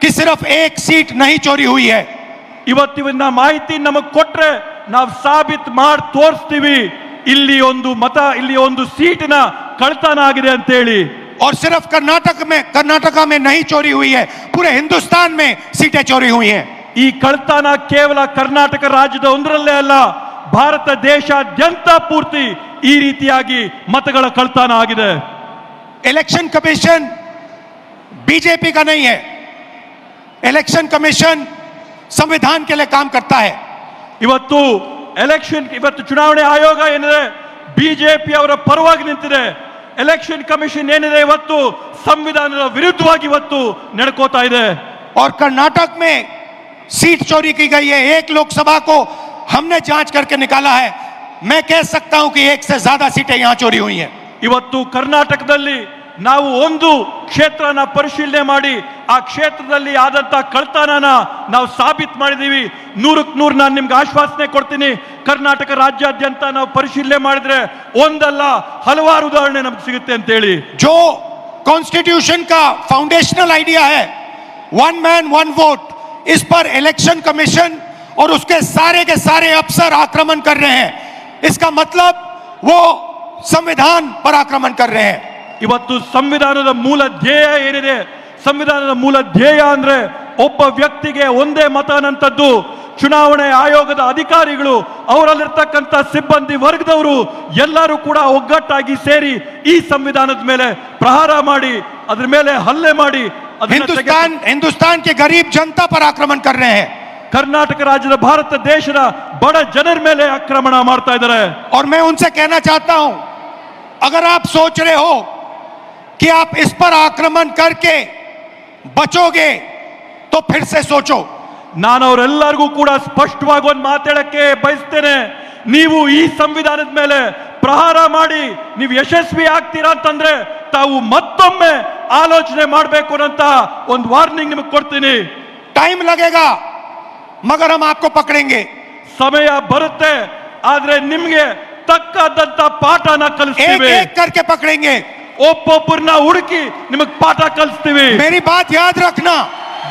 कि सिर्फ एक सीट नहीं चोरी हुई है ಇವತ್ತಿನ ಮಾಹಿತಿ ನಮಗ್ ಕೊಟ್ರೆ ನಾವು ಸಾಬೀತ್ ಮಾಡಿ ತೋರಿಸ್ತೀವಿ ಇಲ್ಲಿ ಒಂದು ಮತ ಇಲ್ಲಿ ಒಂದು ಸೀಟಿನ ಕಳ್ತನ ಆಗಿದೆ ಅಂತ ಹೇಳಿ और सिर्फ कर्नाटक में कर्नाटका में नहीं चोरी हुई है पूरे हिंदुस्तान में सीटें चोरी हुई हैं ಈ ಕಳ್ತನ ಕೇವಲ ಕರ್ನಾಟಕ ರಾಜ್ಯದ ಒಂದರಲ್ಲೇ ಅಲ್ಲ ಭಾರತ ದೇಶಾದ್ಯಂತ ಪೂರ್ತಿ ಈ ರೀತಿಯಾಗಿ ಮತಗಳ ಕಳ್ತನ ಆಗಿದೆ इलेक्शन कमीशन बीजेपी का नहीं है इलेक्शन कमीशन संविधान के लिए काम करता है ಇವತ್ತು ಎಲೆಕ್ಷನ್ ಇವತ್ತು ಚುನಾವಣೆ ಆಯೋಗ ಏನಿದೆ ಬಿಜೆಪಿ ಅವರ ಪರವಾಗಿ ನಿಂತಿದೆ ಎಲೆಕ್ಷನ್ ಕಮಿಷನ್ ಏನಿದೆ ಇವತ್ತು ಸಂವಿಧಾನದ ವಿರುದ್ಧವಾಗಿ ಇವತ್ತು ನಡ್ಕೋತಾ ಇದೆ और कर्नाटक में सीट चोरी की गई है एक लोकसभा को हमने जांच करके निकाला है मैं कह सकता हूं कि एक से ज्यादा सीटें यहां चोरी हुई हैं ಇವತ್ತು ಕರ್ನಾಟಕದಲ್ಲಿ ನಾವು ಒಂದು ಕ್ಷೇತ್ರನ ಪರಿಶೀಲನೆ ಮಾಡಿ ಆ ಕ್ಷೇತ್ರದಲ್ಲಿ ಆದಂತ ಕಳ್ತನನ ನಾವು ಸಾಬೀತ್ ಮಾಡಿದೀವಿ ನೂರಕ್ಕೆ ನೂರು ನಾನು ನಿಮ್ಗೆ ಆಶ್ವಾಸನೆ ಕೊಡ್ತೀನಿ ಕರ್ನಾಟಕ ರಾಜ್ಯಾದ್ಯಂತ ನಾವು ಪರಿಶೀಲನೆ ಮಾಡಿದ್ರೆ ಒಂದಲ್ಲ ಹಲವಾರು ಉದಾಹರಣೆ ನಮ್ಗೆ ಸಿಗುತ್ತೆ ಅಂತ ಹೇಳಿ जो कॉन्स्टिट्यूशन का फाउंडेशनल आइडिया है वन मैन वन वोट इस पर इलेक्शन कमीशन और उसके सारे के सारे अफसर आक्रमण कर रहे हैं इसका मतलब वो संविधान पर आक्रमण कर रहे हैं ಇವತ್ತು ಸಂವಿಧಾನದ ಮೂಲ ಧ್ಯೇಯ ಏನಿದೆ ಸಂವಿಧಾನದ ಮೂಲ ಧ್ಯೇಯ ಅಂದ್ರೆ ಒಬ್ಬ ವ್ಯಕ್ತಿಗೆ ಒಂದೇ ಮತ ಅನ್ನಂಥದ್ದು ಚುನಾವಣೆ ಆಯೋಗದ ಅಧಿಕಾರಿಗಳು ಅವರಲ್ಲಿರ್ತಕ್ಕಂಥ ಸಿಬ್ಬಂದಿ ವರ್ಗದವರು ಎಲ್ಲರೂ ಕೂಡ ಒಗ್ಗಟ್ಟಾಗಿ ಸೇರಿ ಈ ಸಂವಿಧಾನದ ಮೇಲೆ ಪ್ರಹಾರ ಮಾಡಿ ಅದ್ರ ಮೇಲೆ ಹಲ್ಲೆ ಮಾಡಿ ಅದನ್ನ ತೆಗೆದು- हिंदुस्तान हिंदुस्तान के गरीब जनता पर आक्रमण कर रहे हैं ಕರ್ನಾಟಕ ರಾಜ್ಯದ ಭಾರತ ದೇಶದ ಬಡ ಜನರ ಮೇಲೆ ಆಕ್ರಮಣ ಮಾಡ್ತಾ ಇದ್ದಾರೆ और मैं उनसे कहना चाहता हूं अगर आप सोच रहे हो कि आप इस पर आक्रमण करके बचोगे तो फिर से सोचो ನಾನು ಅವರೆಲ್ಲರಿಗೂ ಕೂಡ ಸ್ಪಷ್ಟವಾಗಿ ಒಂದು ಮಾತಾಡಕ್ಕೆ ಬಯಸ್ತೇನೆ ನೀವು ಈ ಸಂವಿಧಾನದ ಮೇಲೆ ಪ್ರಹಾರ ಮಾಡಿ ನೀವು ಯಶಸ್ವಿ ಆಗ್ತೀರಾ ಅಂತಂದ್ರೆ ತಾವು ಮತ್ತೊಮ್ಮೆ ಆಲೋಚನೆ ಮಾಡಬೇಕು ಅನ್ನಂತ ಒಂದು ವಾರ್ನಿಂಗ್ ನಿಮಗೆ ಕೊಡ್ತೀನಿ टाइम लगेगा मगर हम आपको पकड़ेंगे ಸಮಯ ಬರುತ್ತೆ ಆದ್ರೆ ನಿಮ್ಗೆ ತಕ್ಕಾದಂತ ಪಾಠನ एक ಕಲಿಸ್ತೀವಿ एक करके पकड़ेंगे ಒಬ್ಬೊಬ್ಬರನ್ನ ಹುಡುಕಿ ನಿಮಗ್ ಪಾಠ ಕಲಿಸ್ತೀವಿ मेरी बात याद रखना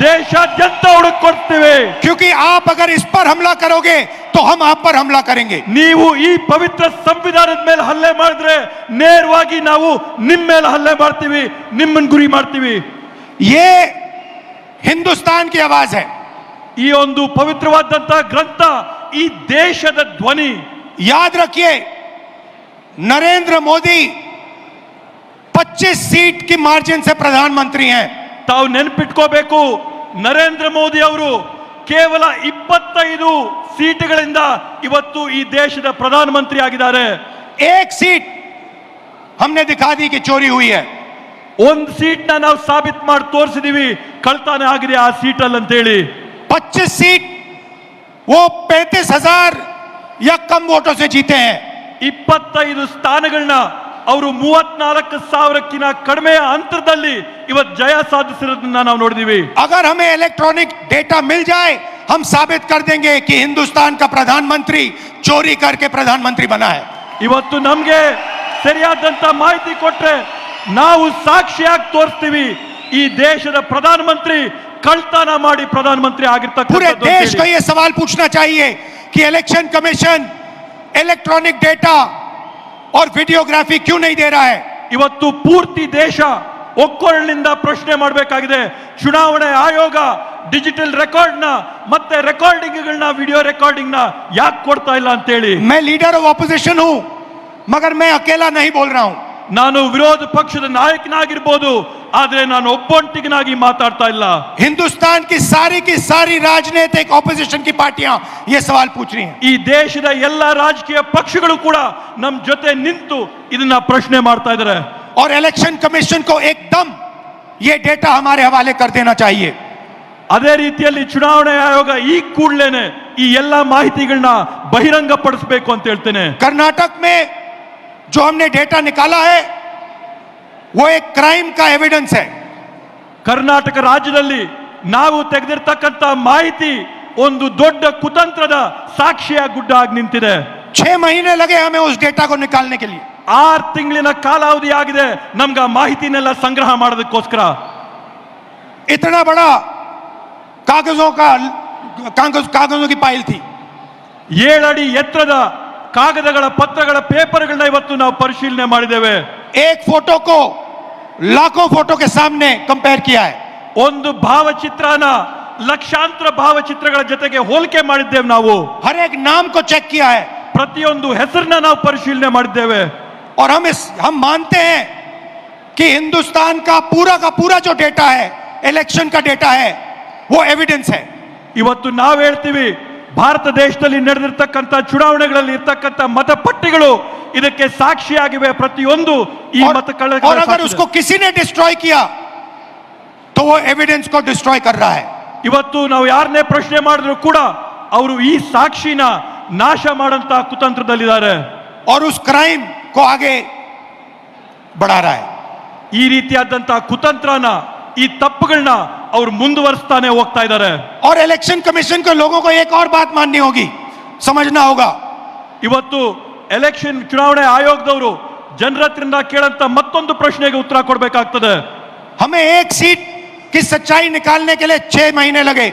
ದೇಶಾದ್ಯಂತ ಹುಡುಕ್ ಕೊಡ್ತೀವಿ क्योंकि आप अगर इस पर हमला करोगे तो हम आप पर हमला करेंगे ನೀವು ಈ ಪವಿತ್ರ ಸಂವಿಧಾನದ ಮೇಲೆ ಹಲ್ಲೆ ಮಾಡಿದ್ರೆ ನೇರವಾಗಿ ನಾವು ನಿಮ್ಮ ಮೇಲೆ ಹಲ್ಲೆ ಮಾಡ್ತೀವಿ ನಿಮ್ಮನ್ನ ಗುರಿ ಮಾಡ್ತೀವಿ ये हिंदुस्तान की आवाज है ಈ ಒಂದು ಪವಿತ್ರವಾದಂತಹ ಗ್ರಂಥ ಈ ದೇಶದ ಧ್ವನಿ याद रखिए नरेंद्र मोदी 25 सीट की मार्जिन से प्रधानमंत्री हैं ತಾವು ನೆನ್ಪಿಟ್ಕೋಬೇಕು ನರೇಂದ್ರ ಮೋದಿ ಅವರು ಕೇವಲ ಇಪ್ಪತ್ತೈದು ಸೀಟುಗಳಿಂದ ಇವತ್ತು ಈ ದೇಶದ ಪ್ರಧಾನಮಂತ್ರಿ ಆಗಿದ್ದಾರೆ एक सीट हमने दिखा दी कि चोरी हुई है ಒಂದ್ ಸೀಟ್ ನ ನಾವು ಸಾಬೀತ್ ಮಾಡಿ ತೋರಿಸಿದೀವಿ ಕಳ್ತಾನೆ ಆಗಿದೆ ಆ ಸೀಟಲ್ಲಿ ಅಂತೇಳಿ 25 सीट वो पैंतीस हजार या कम वोटों से जीते हैं ಇಪ್ಪತ್ತೈದು ಸ್ಥಾನಗಳನ್ನ ಅವರು ಮೂವತ್ನಾಲ್ಕು ಸಾವಿರಕ್ಕಿಂತ ಕಡಿಮೆ ಅಂತರದಲ್ಲಿ ಇವತ್ತು ಜಯ ಸಾಧಿಸಿರೋದನ್ನ ನಾವು ನೋಡಿದೀವಿ अगर हमें इलेक्ट्रॉनिक डेटा मिल जाए हम साबित कर देंगे कि हिंदुस्तान का प्रधानमंत्री चोरी करके प्रधानमंत्री बना है ಇವತ್ತು ನಮ್ಗೆ ಸರಿಯಾದಂತ ಮಾಹಿತಿ ಕೊಟ್ರೆ ನಾವು ಸಾಕ್ಷಿಯಾಗಿ ತೋರಿಸ್ತೀವಿ ಈ ದೇಶದ ಪ್ರಧಾನಮಂತ್ರಿ ಕಳ್ತನ ಮಾಡಿ ಪ್ರಧಾನಮಂತ್ರಿ पूरे ಆಗಿರ್ತಕ್ಕಂಥದ್ದು देश को ಅಂತೇಳಿ. ये सवाल पूछना चाहिए कि इलेक्शन कमीशन इलेक्ट्रॉनिक डेटा और वीडियोग्राफी क्यों नहीं दे रहा है ಇವತ್ತು ಪೂರ್ತಿ ದೇಶ ಒಕ್ಕೊರಳಿನಿಂದ ಪ್ರಶ್ನೆ ಮಾಡಬೇಕಾಗಿದೆ ಚುನಾವಣೆ ಆಯೋಗ ಡಿಜಿಟಲ್ ರೆಕಾರ್ಡ್ ನ ಮತ್ತೆ ರೆಕಾರ್ಡಿಂಗ್ಗಳನ್ನ ವಿಡಿಯೋ ರೆಕಾರ್ಡಿಂಗ್ ನ ಯಾಕೆ ಕೊಡ್ತಾ ಇಲ್ಲ ಅಂತೇಳಿ मैं लीडर ऑफ ऑपोजिशन हूं मगर मैं अकेला नहीं बोल रहा हूं ನಾನು ವಿರೋಧ ಪಕ್ಷದ ನಾಯಕನಾಗಿರ್ಬೋದು ಆದ್ರೆ ನಾನು ಒಬ್ಬೊಂಟಿಗನಾಗಿ ಮಾತಾಡ್ತಾ ಇಲ್ಲ हिंदुस्तान की सारी की सारी राजनीतिक ऑपोजिशन की पार्टियां ये सवाल पूछ रही हैं ಈ ದೇಶದ ಎಲ್ಲ ರಾಜಕೀಯ ಪಕ್ಷಗಳು ಕೂಡ ನಮ್ ಜೊತೆ ನಿಂತು ಇದನ್ನ ಪ್ರಶ್ನೆ ಮಾಡ್ತಾ ಇದ್ದಾರೆ और इलेक्शन कमीशन को एकदम ये डेटा हमारे हवाले कर देना चाहिए ಅದೇ ರೀತಿಯಲ್ಲಿ ಚುನಾವಣೆ ಆಯೋಗ ಈ ಕೂಡಲೇನೆ ಈ ಎಲ್ಲ ಮಾಹಿತಿಗಳನ್ನ ಬಹಿರಂಗ ಪಡಿಸಬೇಕು ಅಂತ ಹೇಳ್ತೇನೆ कर्नाटक में जो हमने डेटा निकाला है वो एक क्राइम का एविडेंस है ಕರ್ನಾಟಕ ರಾಜ್ಯದಲ್ಲಿ ನಾವು ತೆಗೆದಿರ್ತಕ್ಕಂಥ ಮಾಹಿತಿ ಒಂದು ದೊಡ್ಡ ಕುತಂತ್ರದ ಸಾಕ್ಷಿಯ ಗುಡ್ಡ ಆಗಿ ನಿಂತಿದೆ छह महीने लगे हमें उस डेटा को निकालने के लिए ಆರು ತಿಂಗಳಿನ ಕಾಲಾವಧಿ ಆಗಿದೆ ನಮ್ಗೆ ಆ ಮಾಹಿತಿನೆಲ್ಲ ಸಂಗ್ರಹ ಮಾಡೋದಕ್ಕೋಸ್ಕರ इतना बड़ा कागजों का कागज कागजों की पाइल थी ಏಳಡಿ ಎತ್ತರದ ಕಾಗದಗಳ ಪತ್ರಗಳ ಪೇಪರ್ಗಳನ್ನ ಇವತ್ತು ನಾವು ಪರಿಶೀಲನೆ ಮಾಡಿದ್ದೇವೆ एक फोटो को लाखों फोटो के सामने कंपेयर किया है ಒಂದು ಭಾವಚಿತ್ರನ ಲಕ್ಷಾಂತರ ಭಾವಚಿತ್ರಗಳ ಜೊತೆಗೆ ಹೋಲಿಕೆ ಮಾಡಿದ್ದೇವೆ ನಾವು हर एक नाम को चेक किया है ಪ್ರತಿಯೊಂದು ಹೆಸರನ್ನ ನಾವು ಪರಿಶೀಲನೆ ಮಾಡಿದ್ದೇವೆ और हम इस हम मानते हैं कि हिंदुस्तान का पूरा का पूरा जो डेटा है इलेक्शन का डेटा है वो एविडेंस है ಇವತ್ತು ನಾವು ಹೇಳ್ತೀವಿ ಭಾರತ ದೇಶದಲ್ಲಿ ನಡೆದಿರ್ತಕ್ಕಂಥ ಚುನಾವಣೆಗಳಲ್ಲಿ ಇರ್ತಕ್ಕಂಥ ಮತಪಟ್ಟಿಗಳು ಇದಕ್ಕೆ ಸಾಕ್ಷಿಯಾಗಿವೆ ಪ್ರತಿಯೊಂದು ಈ और, ಮತಗಳ और अगर उसको किसी ने डिस्ट्रॉय किया तो वो एविडेंस को डिस्ट्रॉय कर रहा है ಇವತ್ತು ನಾವು ಯಾರನ್ನೇ ಪ್ರಶ್ನೆ ಮಾಡಿದ್ರು ಕೂಡ ಅವರು ಈ ಸಾಕ್ಷಿನ ನಾಶ ಮಾಡಂತ ಕುತಂತ್ರದಲ್ಲಿದ್ದಾರೆ और उस क्राइम को आगे बढ़ा रहा है ಈ ರೀತಿಯಾದಂತಹ ಕುತಂತ್ರನ ಈ ತಪ್ಪುಗಳನ್ನ ಅವ್ರು ಮುಂದುವರಿಸ್ತಾನೆ ಹೋಗ್ತಾ ಇದ್ದಾರೆ और इलेक्शन कमीशन को लोगों को एक और बात माननी होगी समझना होगा ಇವತ್ತು ಎಲೆಕ್ಷನ್ ಚುನಾವಣೆ ಆಯೋಗದವರು ಜನರ ಹತ್ರದಿಂದ ಕೇಳಂತ ಮತ್ತೊಂದು ಪ್ರಶ್ನೆಗೆ ಉತ್ತರ ಕೊಡಬೇಕಾಗ್ತದೆ हमें एक सीट की सच्चाई निकालने के लिए छह महीने लगे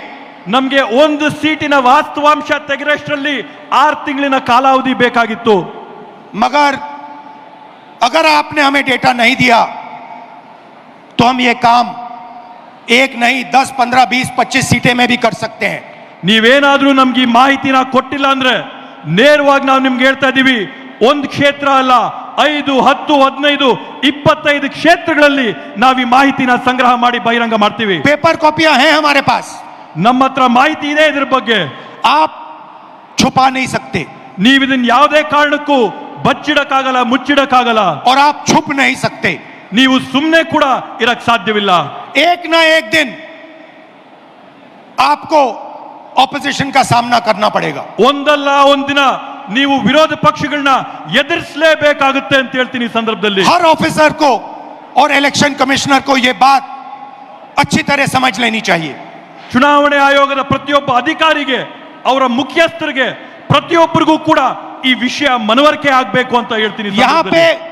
ನಮ್ಗೆ ಒಂದು ಸೀಟಿನ ವಾಸ್ತವಾಂಶ ತೆಗೆರಷ್ಟರಲ್ಲಿ ಆರು ತಿಂಗಳಿನ ಕಾಲಾವಧಿ ಬೇಕಾಗಿತ್ತು मगर अगर आपने हमें डेटा नहीं दिया तो हम ये काम एक नहीं दस पंद्रह बीस पच्चीस सीटें में भी कर सकते हैं ನೀವೇನಾದ್ರೂ ನಮ್ಗೆ ಈ ಮಾಹಿತಿನ ಕೊಟ್ಟಿಲ್ಲ ಅಂದ್ರೆ ನೇರವಾಗಿ ನಾವು ನಿಮ್ಗೆ ಹೇಳ್ತಾ ಇದೀವಿ ಒಂದ್ ಕ್ಷೇತ್ರ ಅಲ್ಲ ಐದು ಹತ್ತು ಹದಿನೈದು ಇಪ್ಪತ್ತೈದು ಕ್ಷೇತ್ರಗಳಲ್ಲಿ ನಾವು ಈ ಮಾಹಿತಿನ ಸಂಗ್ರಹ ಮಾಡಿ ಬಹಿರಂಗ ಮಾಡ್ತೀವಿ पेपर कॉपियां हैं हमारे पास ನಮ್ಮ ಹತ್ರ ಮಾಹಿತಿ ಇದೆ ಇದ್ರ ಬಗ್ಗೆ आप छुपा नहीं सकते ನೀವು ಇದನ್ನ ಯಾವುದೇ ಕಾರಣಕ್ಕೂ ಬಚ್ಚಿಡಕ್ಕಾಗಲ್ಲ ಮುಚ್ಚಿಡಕ್ಕಾಗಲ್ಲ और आप छुप नहीं सकते ನೀವು ಸುಮ್ಮನೆ ಕೂಡ ಇರಕ್ ಸಾಧ್ಯವಿಲ್ಲ एक ना एक दिन आपको ऑपोजिशन का सामना करना पड़ेगा ಒಂದಲ್ಲ ಒಂದಿನ ನೀವು ವಿರೋಧ ಪಕ್ಷಗಳನ್ನ ಎದುರಿಸಲೇಬೇಕಾಗುತ್ತೆ ಅಂತ ಹೇಳ್ತೀನಿ ಈ ಸಂದರ್ಭದಲ್ಲಿ हर ऑफिसर को और इलेक्शन कमिश्नर को ये बात अच्छी तरह समझ लेनी चाहिए ಚುನಾವಣೆ ಆಯೋಗದ ಪ್ರತಿಯೊಬ್ಬ ಅಧಿಕಾರಿಗೆ ಅವರ ಮುಖ್ಯಸ್ಥರಿಗೆ ಪ್ರತಿಯೊಬ್ಬರಿಗೂ ಕೂಡ ಈ ವಿಷಯ ಮನವರಿಕೆ ಆಗ್ಬೇಕು ಅಂತ ಹೇಳ್ತೀನಿ ಈ यहाँ पे ಸಂದರ್ಭದಲ್ಲಿ.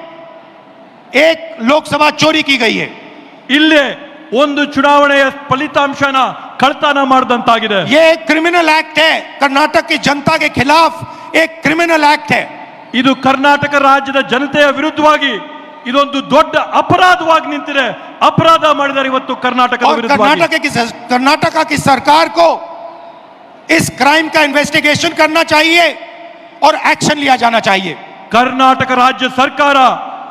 एक लोकसभा चोरी की गई है ಇಲ್ಲೇ ಒಂದು ಚುನಾವಣೆಯ ಫಲಿತಾಂಶನ ಕಳ್ತನ ಮಾಡಿದಂತಾಗಿದೆ ये एक क्रिमिनल एक्ट है कर्नाटक की जनता के खिलाफ एक क्रिमिनल एक्ट है ಇದು ಕರ್ನಾಟಕ ರಾಜ್ಯದ ಜನತೆಯ ವಿರುದ್ಧವಾಗಿ ಇದೊಂದು ದೊಡ್ಡ ಅಪರಾಧವಾಗಿ ನಿಂತಿದೆ ಅಪರಾಧ ಮಾಡಿದ್ದಾರೆ ಇವತ್ತು ಕರ್ನಾಟಕದ और ವಿರುದ್ಧವಾಗಿ कर्नाटक की कर्नाटका की सरकार को इस क्राइम का इन्वेस्टिगेशन करना चाहिए और एक्शन लिया जाना चाहिए ಕರ್ನಾಟಕ ರಾಜ್ಯ ಸರ್ಕಾರ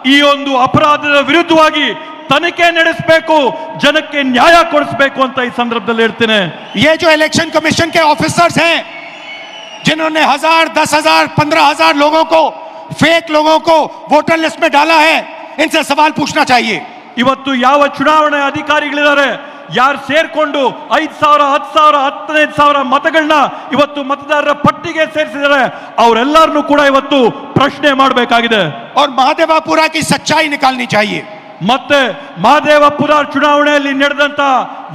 ಈ ಒಂದು ಅಪರಾಧದ ವಿರುದ್ಧವಾಗಿ ತನಿಖೆ ನಡೆಸಬೇಕು ಜನಕ್ಕೆ ನ್ಯಾಯ ಕೊಡಿಸಬೇಕು ಅಂತ ಈ ಸಂದರ್ಭದಲ್ಲಿ ಹೇಳ್ತೇನೆ ये जो इलेक्शन कमीशन के ऑफिसर्स हैं जिन्होंने हजार दस हजार पंद्रह हजार लोगों को फेक लोगों को वोटर लिस्ट में डाला है इनसे सवाल पूछना चाहिए ಇವತ್ತು ಯಾವ ಚುನಾವಣೆ ಅಧಿಕಾರಿಗಳಿದ್ದಾರೆ ಯಾರು ಸೇರ್ಕೊಂಡು ಐದ್ ಸಾವಿರ ಹತ್ತು ಸಾವಿರ ಹತ್ತನೈದು ಸಾವಿರ ಮತಗಳನ್ನ ಇವತ್ತು ಮತದಾರರ ಪಟ್ಟಿಗೆ ಸೇರಿಸಿದ್ದಾರೆ ಅವರೆಲ್ಲರನ್ನೂ ಕೂಡ ಇವತ್ತು ಪ್ರಶ್ನೆ ಮಾಡಬೇಕಾಗಿದೆ और महादेवापुरा की सच्चाई निकालनी चाहिए ಮತ್ತೆ ಮಹದೇವಪುರ ಚುನಾವಣೆಯಲ್ಲಿ ನಡೆದಂತ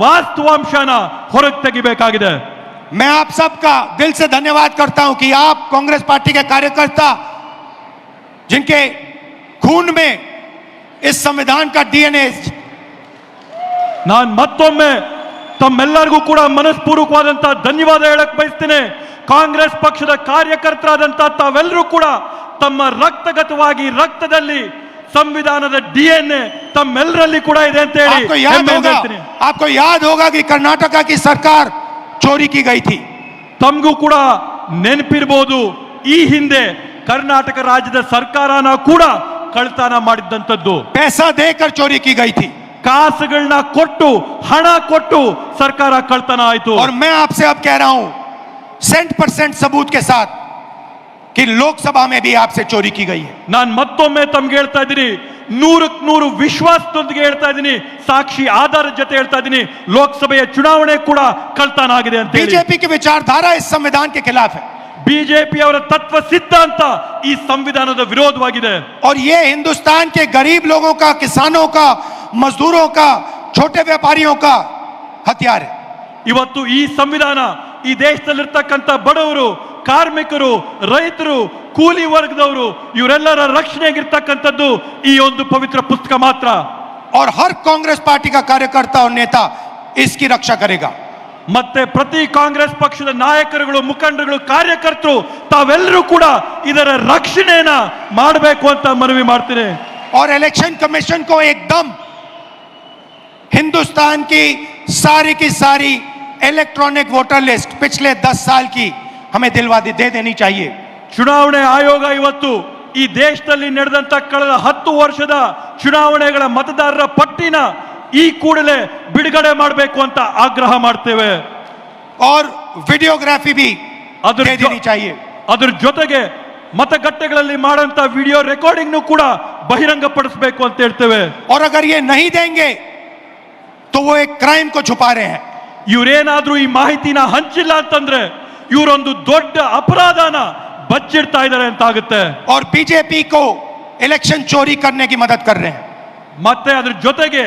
ವಾಸ್ತವಾಂಶನ ಹೊರಗೆ ತೆಗಿಬೇಕಾಗಿದೆ मैं आप सबका दिल से धन्यवाद करता हूं कि आप कांग्रेस पार्टी के कार्यकर्ता जिनके खून में इस संविधान का डीएनए ನಾನು ಮತ್ತೊಮ್ಮೆ ತಮ್ಮೆಲ್ಲರಿಗೂ ಕೂಡ ಮನಸ್ಪೂರ್ವಕವಾದಂತ ಧನ್ಯವಾದ ಹೇಳಕ್ ಬಯಸ್ತೇನೆ ಕಾಂಗ್ರೆಸ್ ಪಕ್ಷದ ಕಾರ್ಯಕರ್ತರಾದಂತ ತಾವೆಲ್ಲರೂ ಕೂಡ ತಮ್ಮ ರಕ್ತಗತವಾಗಿ ರಕ್ತದಲ್ಲಿ ಸಂವಿಧಾನದ ಡಿ ಎನ್ ಎ ತಮ್ಮೆಲ್ಲರಲ್ಲಿ ಕೂಡ ಇದೆ ಅಂತ ಹೇಳಿ आपको याद ಹೆಮ್ಮೆಯಿಂದ होगा ಹೇಳ್ತೀನಿ. आपको याद होगा कि कर्नाटका की सरकार चोरी की गई थी ತಮಗೂ ಕೂಡ ನೆನಪಿರ್ಬೋದು ಈ ಹಿಂದೆ ಕರ್ನಾಟಕ ರಾಜ್ಯದ ಸರ್ಕಾರನ ಕೂಡ ಕಳ್ತನ ಮಾಡಿದ್ದಂಥದ್ದು पैसा देकर चोरी की गई थी ಕಾಸುಗಳನ್ನ ಕೊಟ್ಟು ಹಣ ಕೊಟ್ಟು ಸರ್ಕಾರ ಕಳ್ತನ ಆಯ್ತು और मैं आपसे अब कह रहा हूं सेंट परसेंट सबूत के साथ कि लोकसभा में भी आपसे चोरी की गई है ನಾನು ಮತ್ತೊಮ್ಮೆ ತಮ್ಗೆ ಹೇಳ್ತಾ ಇದ್ದೀನಿ ನೂರಕ್ ನೂರು ವಿಶ್ವಾಸದೊಂದಿಗೆ ಹೇಳ್ತಾ ಇದ್ದೀನಿ ಸಾಕ್ಷಿ ಆಧಾರದ ಜೊತೆ ಹೇಳ್ತಾ ಇದ್ದೀನಿ ಲೋಕಸಭೆಯ ಚುನಾವಣೆ ಕೂಡ ಕಳ್ತನ ಆಗಿದೆ ಅಂತ ಹೇಳಿ बीजेपी की विचारधारा इस संविधान के खिलाफ है ಬಿಜೆಪಿ ಅವರ ತತ್ವ ಸಿದ್ಧಾಂತ ಈ ಸಂವಿಧಾನದ ವಿರೋಧವಾಗಿದೆ और ये हिंदुस्तान के गरीब लोगों का किसानों का मजदूरों का छोटे व्यापारियों का हथियार है ಇವತ್ತು ಈ ಸಂವಿಧಾನ ಈ ದೇಶದಲ್ಲಿರ್ತಕ್ಕಂಥ ಬಡವರು ಕಾರ್ಮಿಕರು ರೈತರು ಕೂಲಿ ವರ್ಗದವರು ಇವರೆಲ್ಲರ ರಕ್ಷಣೆಗಿರ್ತಕ್ಕಂಥದ್ದು ಈ ಒಂದು ಪವಿತ್ರ ಪುಸ್ತಕ ಮಾತ್ರ और हर कांग्रेस पार्टी का कार्यकर्ता और नेता इसकी रक्षा करेगा ಮತ್ತೆ ಪ್ರತಿ ಕಾಂಗ್ರೆಸ್ ಪಕ್ಷದ ನಾಯಕರುಗಳು ಮುಖಂಡರುಗಳು ಕಾರ್ಯಕರ್ತರು ತಾವೆಲ್ಲರೂ ಕೂಡ ಇದರ ರಕ್ಷಣೆಯನ್ನ ಮಾಡಬೇಕು ಅಂತ ಮನವಿ ಮಾಡ್ತೀನಿ और इलेक्शन कमीशन को एकदम हिंदुस्तान की सारी की सारी इलेक्ट्रॉनिक वोटर लिस्ट पिछले दस साल की हमें दिलवा दे दे देनी चाहिए ಚುನಾವಣೆ ಆಯೋಗ ಇವತ್ತು ಈ ದೇಶದಲ್ಲಿ ನಡೆದಂತ ಕಳೆದ ಹತ್ತು ವರ್ಷದ ಚುನಾವಣೆಗಳ ಮತದಾರರ ಪಟ್ಟಿನ ಈ ಕೂಡಲೇ ಬಿಡುಗಡೆ ಮಾಡಬೇಕು ಅಂತ ಆಗ್ರಹ ಮಾಡ್ತೇವೆ और वीडियोग्राफी भी अदर दे जो- देनी चाहिए ಅದ್ರ ಜೊತೆಗೆ ಮತಗಟ್ಟೆಗಳಲ್ಲಿ ಮಾಡುವಂತ ವಿಡಿಯೋ ರೆಕಾರ್ಡಿಂಗ್ ಕೂಡ ಬಹಿರಂಗಪಡಿಸಬೇಕು ಅಂತ ಹೇಳ್ತೇವೆ और अगर ये नहीं देंगे तो वो एक क्राइम को छुपा रहे हैं ಇವ್ರೇನಾದ್ರೂ ಈ ಮಾಹಿತಿನ ಹಂಚಿಲ್ಲ ಅಂತಂದ್ರೆ ಇವರೊಂದು ದೊಡ್ಡ ಅಪರಾಧನ ಬಚ್ಚಿಡ್ತಾ ಇದ್ದಾರೆ ಅಂತ ಆಗುತ್ತೆ और बीजेपी को इलेक्शन चोरी करने की मदद कर रहे हैं ಮತ್ತೆ ಅದ್ರ ಜೊತೆಗೆ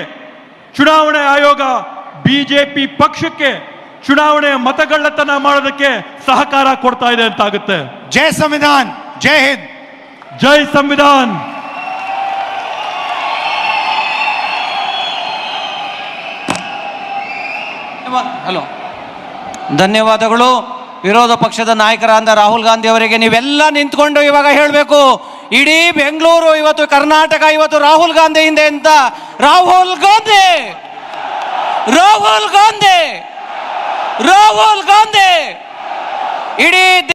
ಚುನಾವಣೆ ಆಯೋಗ ಬಿಜೆಪಿ ಪಕ್ಷಕ್ಕೆ ಚುನಾವಣೆ ಮತಗಳ್ಳತನ ಮಾಡೋದಕ್ಕೆ ಸಹಕಾರ ಕೊಡ್ತಾ ಇದೆ ಅಂತಾಗುತ್ತೆ. ಜೈ ಸಂವಿಧಾನ್ ಜೈ ಹಿಂದ್. ಜೈ ಸಂವಿಧಾನ್. ಹಲೋ. ಧನ್ಯವಾದಗಳು. ವಿರೋಧ ಪಕ್ಷದ ನಾಯಕರಾದ ರಾಹುಲ್ ಗಾಂಧಿ ಅವರಿಗೆ ನೀವೆಲ್ಲ ನಿಂತ್ಕೊಂಡು ಇವಾಗ ಹೇಳಬೇಕು. ಇಡೀ ಬೆಂಗಳೂರು, ಇವತ್ತು ಕರ್ನಾಟಕ, ಇವತ್ತು ರಾಹುಲ್ ಗಾಂಧಿ ಹಿಂದೆ ಅಂತ ರಾಹುಲ್ ಗಾಂಧಿ! ರಾಹುಲ್ ಗಾಂಧಿ! ರಾಹುಲ್ ಗಾಂಧಿ! ಇಡೀ